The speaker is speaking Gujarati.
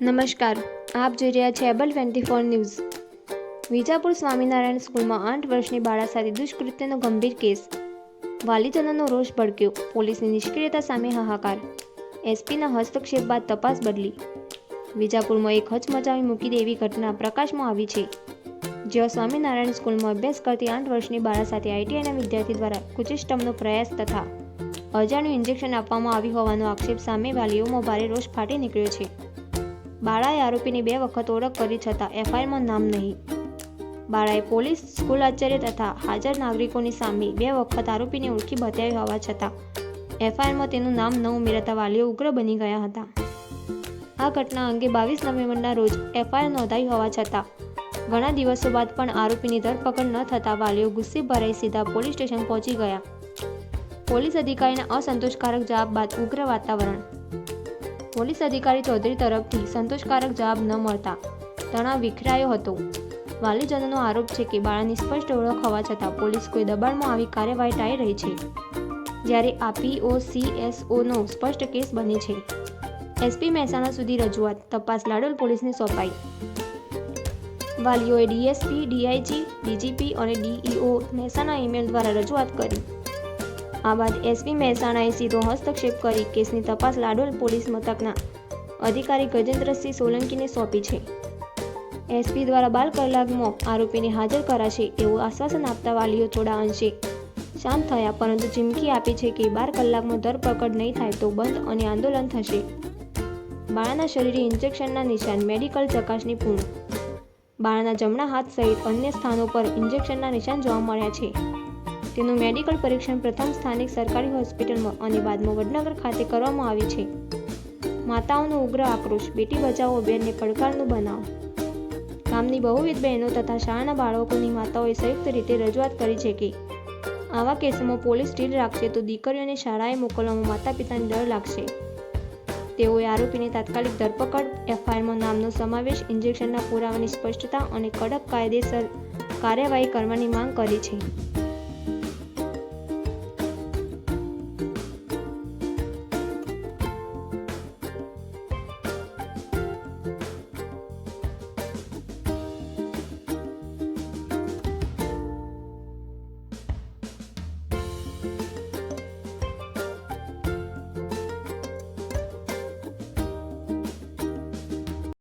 નમસ્કાર. આપ જોઈ રહ્યા છે Able twenty four news Vijapur Swaminarayan સ્કૂલમાં આઠ વર્ષની બાળા સાથે દુષ્કૃત્યનો ગંભીર કેસ. વાલીજનોનો રોષ ભડક્યો. પોલીસની નિષ્ક્રિયતા સામે હાહાકાર. એસપીના હસ્તક્ષેપ બાદ તપાસ બદલી. વિજાપુરમાં એક હચમચાવી મૂકી દે એવી ઘટના પ્રકાશમાં આવી છે. જ્યાં સ્વામિનારાયણ સ્કૂલમાં અભ્યાસ કરતી આઠ વર્ષની બાળા સાથે આઈટીઆઈના વિદ્યાર્થી દ્વારા કુચિષ્ટમનો પ્રયાસ તથા અજાણ્યું ઇન્જેક્શન આપવામાં આવ્યું હોવાનો આક્ષેપ સામે વાલીઓમાં ભારે રોષ ફાટી નીકળ્યો છે. બાળાએ આરોપીની બે વખત ઓળખ કરી છતાં એફઆઈઆરમાં નામ નહીં. બાળાએ પોલીસ, સ્કૂલ આચાર્ય તથા હાજર નાગરિકોની સામે બે વખત આરોપીને ઓળખી બતાવી હોવા છતાં એફઆઈઆરમાં તેનું નામ ન ઉમેરાતા વાલીઓ ઉગ્ર બની ગયા હતા. આ ઘટના અંગે બાવીસ નવેમ્બરના રોજ એફઆઈઆર નોંધાઈ હોવા છતાં ઘણા દિવસો બાદ પણ આરોપીની ધરપકડ ન થતાં વાલીઓ ગુસ્સે ભરાઈ સીધા પોલીસ સ્ટેશન પહોંચી ગયા. પોલીસ અધિકારીના અસંતોષકારક જવાબ બાદ ઉગ્ર વાતાવરણ પોલીસ અધિકારી ચૌધરી તરફથી સંતોષકારક જવાબ ન મળતા તણાવ વિખરાયો હતો. વાલીજનોનો આરોપ છે કે બાળાની સ્પષ્ટ ઓળખ હોવા છતાં પોલીસ કોઈ દબાણમાં આવી કાર્યવાહી ટાળી રહી છે, જ્યારે આ પીઓસીએસઓનો સ્પષ્ટ કેસ બને છે. એસપી મહેસાણા સુધી રજૂઆત તપાસ લાડોલ પોલીસને સોંપાઈ. વાલીઓએ ડીએસપી ડીઆઈજી ડીજીપી અને ડીઈઓ મહેસાણા ઈમેલ દ્વારા રજૂઆત કરી. આ બાદ એસપી મહેસાણાએ સીધો હસ્તક્ષેપ કરી કેસની તપાસ લાડોલ પોલીસ મથકના અધિકારી ગજેન્દ્રસિંહ સોલંકીને સોંપી છે. એસપી દ્વારા બાલ કલાકમાં આરોપીને હાજર કરાશે એવું આશ્વાસન આપતા વાલીઓ થોડા અંશે શાંત થયા, પરંતુ ચીમકી આપી છે કે બાર કલાકમાં ધરપકડ નહીં થાય તો બંધ અને આંદોલન થશે. બાળાના શરીરે ઇન્જેક્શનના નિશાન, મેડિકલ ચકાસણી પૂર્ણ. બાળાના જમણા હાથ સહિત અન્ય સ્થાનો પર ઇન્જેક્શનના નિશાન જોવા મળ્યા છે. તેનું મેડિકલ પરીક્ષણ પ્રથમ સ્થાનિક સરકારી હોસ્પિટલમાં અને બાદમાં વડનગર ખાતે કરવામાં આવ્યું છે. માતાઓનો ઉગ્ર આક્રોશ, બેટી બચાવો અભિયાનને પડકારનું બનાવ. ગામની બહુવિધ બહેનો તથા શાળાના બાળકોની માતાઓએ સંયુક્ત રીતે રજૂઆત કરી છે કે, આવા કેસોમાં પોલીસ ઢીલ રાખશે તો દીકરીઓને શાળાએ મોકલવામાં માતા પિતાને ડર લાગશે. તેઓએ આરોપીની તાત્કાલિક ધરપકડ એફઆઈઆરમાં નામનો સમાવેશ, ઇન્જેક્શનના પુરાવાની સ્પષ્ટતા અને કડક કાયદેસર કાર્યવાહી કરવાની માંગ કરી છે.